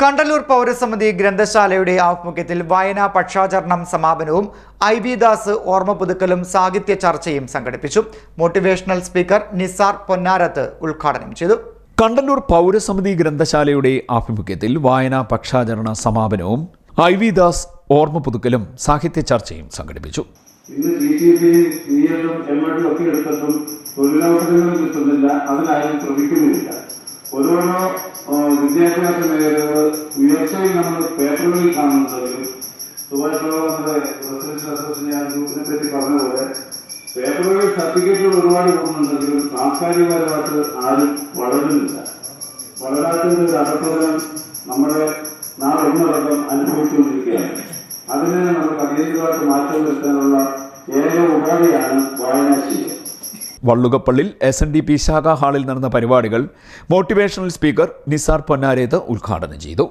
കണ്ടല്ലൂർ പൗരസമിതി ഗ്രന്ഥശാലയുടെ ആഭിമുഖ്യത്തിൽ വായനാ പക്ഷാചരണം സമാപനവും ഐ ബി ദാസ് ഓർമ്മ പുതുക്കലും സാഹിത്യ ചർച്ചയും സംഘടിപ്പിച്ചു. മോട്ടിവേഷണൽ സ്പീക്കർ നിസാർ പൊന്നാരത്ത് ഉദ്ഘാടനം ചെയ്തു. കണ്ടല്ലൂർ പൗരസമിതി ഗ്രന്ഥശാലയുടെ ആഭിമുഖ്യത്തിൽ വായനാ പക്ഷാചരണ സമാപനവും ഐ വി ദാസ് ഓർമ്മ പുതുക്കലും സാഹിത്യ ചർച്ചയും സംഘടിപ്പിച്ചു. ഇന്ന് ജി ടി സി ബിഎഡും എം എഡും ഒക്കെ എടുത്തിട്ടും തൊഴിലവസരങ്ങൾ കിട്ടുന്നില്ല. അതിനാരും ശ്രമിക്കുന്നുമില്ല ഓരോരോ വിദ്യാഭ്യാസ മേഖലകൾ ഉയർച്ചയിൽ നമ്മൾ പേപ്പറുകളിൽ സുഭാഷ് ബാബു നമ്മുടെ റെസിഡൻഷ്യൽ അസോസിയേഷൻ ഗ്രൂപ്പിനെ പറ്റി പറഞ്ഞ പോലെ പേപ്പറുകളിൽ സർട്ടിഫിക്കറ്റുകൾ ഒരുപാട് സാംസ്കാരികപരമായിട്ട് ആരും വളരുന്നില്ല. വളരാത്തതിന്റെ ഒരു അധപ്പതനം നമ്മുടെ നാളൊന്നടക്കം അനുഭവിച്ചുകൊണ്ടിരിക്കുകയാണ്. അതിനെ നമുക്ക് അടിയന്തരമായിട്ട് മാറ്റം വരുത്താനുള്ള ഏക ഉപാധിയാണ് വായനാശീലം. വള്ളുകപ്പള്ളിൽ എസ് എൻ ഡി പി ശാഖാ ഹാളിൽ നടന്ന പരിപാടികൾ മോട്ടിവേഷണൽ സ്പീക്കർ നിസാർ പൊന്നാരേത് ഉദ്ഘാടനം ചെയ്തു.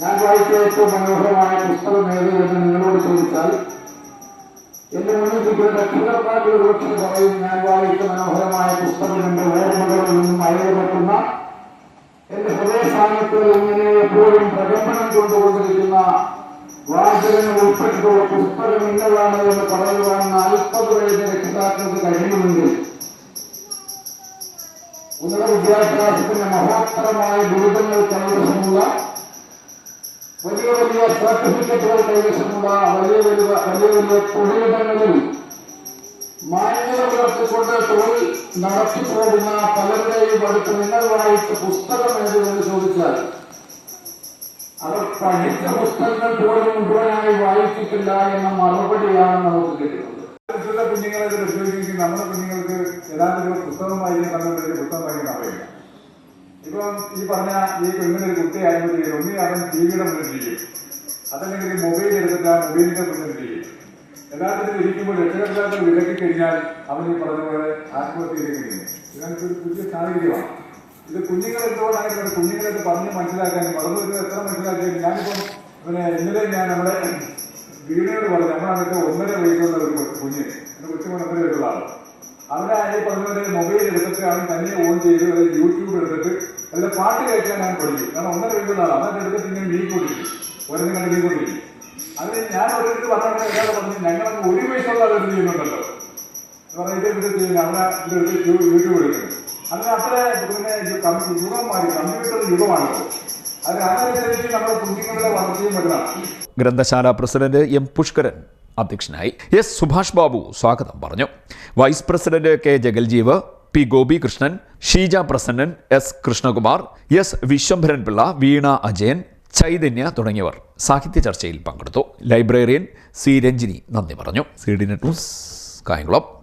ഞാൻ വായിച്ച ഏറ്റവും മനോഹരമായ പുസ്തകം ഏതെന്ന് നിങ്ങളോട് ചോദിച്ചാൽ എന്റെ മുന്നിൽ കിട്ടുന്ന ദക്ഷിണക്കാട്ടിൽ വിളിച്ചു പറയും ഞാൻ വായിച്ച മനോഹരമായ പുസ്തകം എന്റെ ഓർമ്മകളിൽ നിന്നും അയവെക്കുന്ന എന്റെ ഹൃദയസ്ഥാനത്ത് ഇങ്ങനെ എപ്പോഴും പ്രകമ്പനം കൊണ്ടുകൊണ്ടിരിക്കുന്ന വാചകങ്ങൾ ഉൾപ്പെട്ടിട്ടുള്ള പുസ്തകം ഇന്നതാണ് എന്ന് പറയുവാൻ നാൽപ്പത് വയസ്സ് രക്ഷിതാക്കൾക്ക് കഴിയുമെങ്കിൽ ഉന്നത വിദ്യാഭ്യാസത്തിന്റെ മഹോത്തരമായ ബിരുദങ്ങൾ കൈവശമുള്ള വലിയ വലിയ സർട്ടിഫിക്കറ്റുകൾ കൈവശമുള്ള വലിയ വലിയ വലിയ വലിയ തൊഴിലിടങ്ങളിൽ മാന്യത പുലർത്തിക്കൊണ്ട് നടത്തി നടത്തിപ്പോകുന്ന പലരുടെയും അടുത്ത് നിങ്ങൾ വായിച്ച പുസ്തകം ഏതെന്ന് ചോദിച്ചാൽ അവർ പഠിച്ച പുസ്തകങ്ങൾ പോലും മുഴുവനായി വായിച്ചിട്ടില്ല എന്ന മറുപടിയാണ് നമുക്ക് കിട്ടുന്നത്. കുഞ്ഞുങ്ങളെ പരിശോധിക്കുകയും നമ്മുടെ കുഞ്ഞുങ്ങൾക്ക് ഏതാണ്ടൊരു പുസ്തകം വായിക്കാൻ കണ്ടുകൊണ്ടൊരു പുസ്തകം വായിക്കാൻ അറിയില്ല. ഇപ്പം ഈ പറഞ്ഞ ഈ പെണ്ണിനൊരു ഒരു കുട്ടി ആയപ്പോഴത്തേക്ക് ഒന്നി അവൻ ടി വിയുടെ മുന്നിൽ ചെയ്യും അതല്ലെങ്കിൽ മൊബൈൽ എടുത്തിട്ട് മൊബൈലിന്റെ മുന്നിൽ യഥാർത്ഥത്തിൽ ഇരിക്കുമ്പോൾ രക്ഷകർത്താക്കൾ വിലക്കി കഴിഞ്ഞാൽ അവൻ ഈ പറഞ്ഞ പോലെ ആത്മഹത്യ നീങ്ങും ഇതൊക്കെ ഒരു പുതിയ സാഹചര്യമാണ്. ഇത് കുഞ്ഞുങ്ങൾ എന്തുകൊണ്ടാണ് കുഞ്ഞുങ്ങളെ പറഞ്ഞ് മനസ്സിലാക്കാൻ വളർന്നു വരുന്നത് എത്ര മനസ്സിലാക്കിയാൽ ഞാനിപ്പം പിന്നെ ഇന്നലെ ഞാൻ നമ്മുടെ വീടിനോട് പറഞ്ഞു നമ്മളതൊക്കെ ഒന്നര വയസ്സുള്ള ഒരു കുഞ്ഞ് എന്റെ കൊച്ചുമോൻ ഒന്നര വയസ്സുള്ള ആൾ. അവനെ ഈ പറഞ്ഞ പോലെ മൊബൈൽ എടുത്തിട്ട് അവൻ തന്നെ ഓൺ ചെയ്ത് യൂട്യൂബ് എടുത്തിട്ട് അല്ല പാട്ട് കേൾക്കാൻ ഞാൻ പഠിക്കും. കാരണം ഒന്നര വയസ്സുള്ള ആൾ അതൊക്കെ എടുത്തിട്ട് ഇങ്ങനെ നീക്കൊണ്ടിരിക്കും ഓരോന്നും കണ്ട് നീക്കൊണ്ടിരിക്കും അതിന് ഞാൻ ഒരിടത്ത് പറഞ്ഞാൽ ഒരാൾ പറഞ്ഞു ഞങ്ങളൊക്കെ ഒരു വയസ്സുള്ള ആളെടുത്ത് ചെയ്യുന്നുണ്ടല്ലോ? അവിടെ യൂട്യൂബ് അങ്ങനെ അത്ര പിന്നെ ഇത് കം- യുഗം മാറി. കമ്പ്യൂട്ടർ യുഗമാണ് നമ്മുടെ ഗ്രന്ഥശാല പ്രസിഡന്റ് എം പുഷ്കരൻ അധ്യക്ഷനായി. എസ് സുഭാഷ് ബാബു സ്വാഗതം പറഞ്ഞു. Vice president K Jagaljeev P Gopikrishnan Sheeja Prasannan S Krishnakumar S Viswambharan Pillai Veena Ajayan Chaitanya തുടങ്ങിയവർ സാഹിത്യ ചർച്ചയിൽ പങ്കെടുത്തു. ലൈബ്രേറിയൻ സി രഞ്ജിനി നന്ദി പറഞ്ഞു. C D net news Kayamkulam.